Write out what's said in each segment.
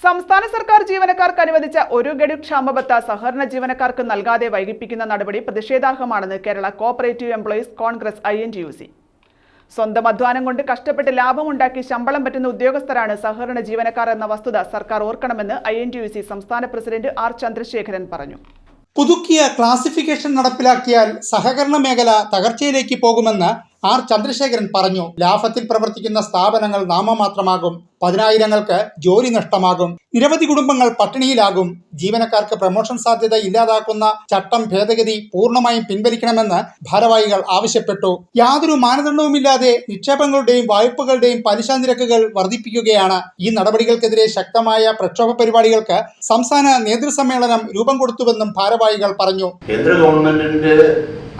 സംസ്ഥാന സർക്കാർ ജീവനക്കാർക്ക് അനുവദിച്ച ഒരു ഗഡു ക്ഷാമബത്ത സഹകരണ ജീവനക്കാർക്ക് നൽകാതെ വൈകിപ്പിക്കുന്ന നടപടി പ്രതിഷേധാർഹമാണെന്ന് Kerala cooperative employees Congress I N സ്വന്തം അധ്വാനം കൊണ്ട് കഷ്ടപ്പെട്ട് ലാഭമുണ്ടാക്കി ശമ്പളം പറ്റുന്ന ഉദ്യോഗസ്ഥരാണ് സഹകരണ ജീവനക്കാർ എന്ന വസ്തുത സർക്കാർ ഓർക്കണമെന്ന് ഐ എൻ സംസ്ഥാന പ്രസിഡന്റ് ആർ ചന്ദ്രശേഖരൻ പറഞ്ഞു. പുതുക്കിയ ക്ലാസിഫിക്കേഷൻ നടപ്പിലാക്കിയാൽ സഹകരണ മേഖല തകർച്ചയിലേക്ക് പോകുമെന്ന് ആർ ചന്ദ്രശേഖരൻ പറഞ്ഞു ലാഭത്തിൽ പ്രവർത്തിക്കുന്ന സ്ഥാപനങ്ങൾ നാമമാത്രമാകും. പതിനായിരങ്ങൾക്ക് ജോലി നഷ്ടമാകും. നിരവധി കുടുംബങ്ങൾ പട്ടിണിയിലാകും. ജീവനക്കാർക്ക് പ്രമോഷൻ സാധ്യത ഇല്ലാതാക്കുന്ന ചട്ടം ഭേദഗതി പൂർണമായും പിൻവലിക്കണമെന്ന് ഭാരവാഹികൾ ആവശ്യപ്പെട്ടു. യാതൊരു മാനദണ്ഡവുമില്ലാതെ നിക്ഷേപങ്ങളുടെയും വായ്പകളുടെയും പലിശ നിരക്കുകൾ വർദ്ധിപ്പിക്കുകയാണ്. ഈ നടപടികൾക്കെതിരെ ശക്തമായ പ്രക്ഷോഭ പരിപാടികൾക്ക് സംസ്ഥാന നേതൃസമ്മേളനം രൂപം കൊടുത്തുവെന്നും ഭാരവാഹികൾ പറഞ്ഞു. കേന്ദ്ര ഗവൺമെന്റിന്റെ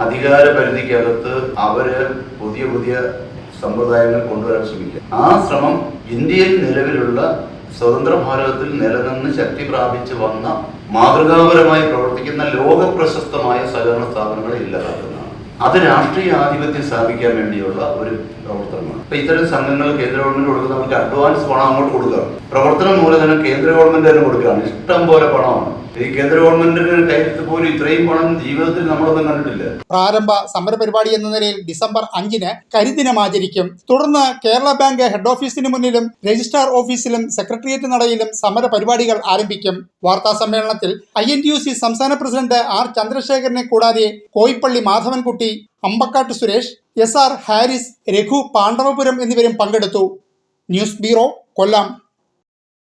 അധികാര പരിധിക്കകത്ത് അവർ പുതിയ പുതിയ സമ്പ്രദായങ്ങൾ കൊണ്ടുവരാൻ ശ്രമിക്കുക. ആ ശ്രമം ഇന്ത്യയിൽ നിലവിലുള്ള സ്വതന്ത്ര ഭാരതത്തിൽ നിലനിന്ന് ശക്തി പ്രാപിച്ചു വന്ന മാതൃകാപരമായി പ്രവർത്തിക്കുന്ന ലോക പ്രശസ്തമായ സഹകരണ സ്ഥാപനങ്ങളെ ഇല്ലാതാക്കുന്നതാണ്. അത് രാഷ്ട്രീയ ആധിപത്യം സ്ഥാപിക്കാൻ വേണ്ടിയുള്ള ഒരു പ്രവർത്തനമാണ്. അപ്പൊ ഇത്തരം സംഘങ്ങൾ കേന്ദ്ര ഗവൺമെന്റ് കൊടുക്കുന്ന അവർക്ക് അഡ്വാൻസ് പണം അങ്ങോട്ട് കൊടുക്കുക പ്രവർത്തന മൂലധനം കേന്ദ്ര ഗവൺമെന്റ് തന്നെ കൊടുക്കുകയാണ്. ഇഷ്ടം പോലെ പണമാണ്. ഈ കേന്ദ്ര ഗവൺമെന്റിന്റെ കയ്യിൽ പോലും ഇത്രയും പണം ജീവിതത്തിൽ നമ്മളൊന്നും കണ്ടിട്ടില്ല. പ്രാരംഭ സമരപരിപാടി എന്ന നിലയിൽ ഡിസംബർ അഞ്ചിന് കരിദിനം ആചരിക്കും. തുടർന്ന് കേരള ബാങ്ക് ഹെഡ് ഓഫീസിന് മുന്നിലും രജിസ്ട്രാർ ഓഫീസിലും സെക്രട്ടേറിയറ്റ് നടയിലും സമര പരിപാടികൾ ആരംഭിക്കും. വാർത്താ സമ്മേളനത്തിൽ I N T U C സംസ്ഥാന പ്രസിഡന്റ് ആർ ചന്ദ്രശേഖരനെ കൂടാതെ കോയിപ്പള്ളി മാധവൻകുട്ടി അമ്പക്കാട്ട് സുരേഷ് എസ് ആർ ഹാരിസ് രഘു പാണ്ഡവപുരം എന്നിവരും പങ്കെടുത്തു. News bureau Kollam.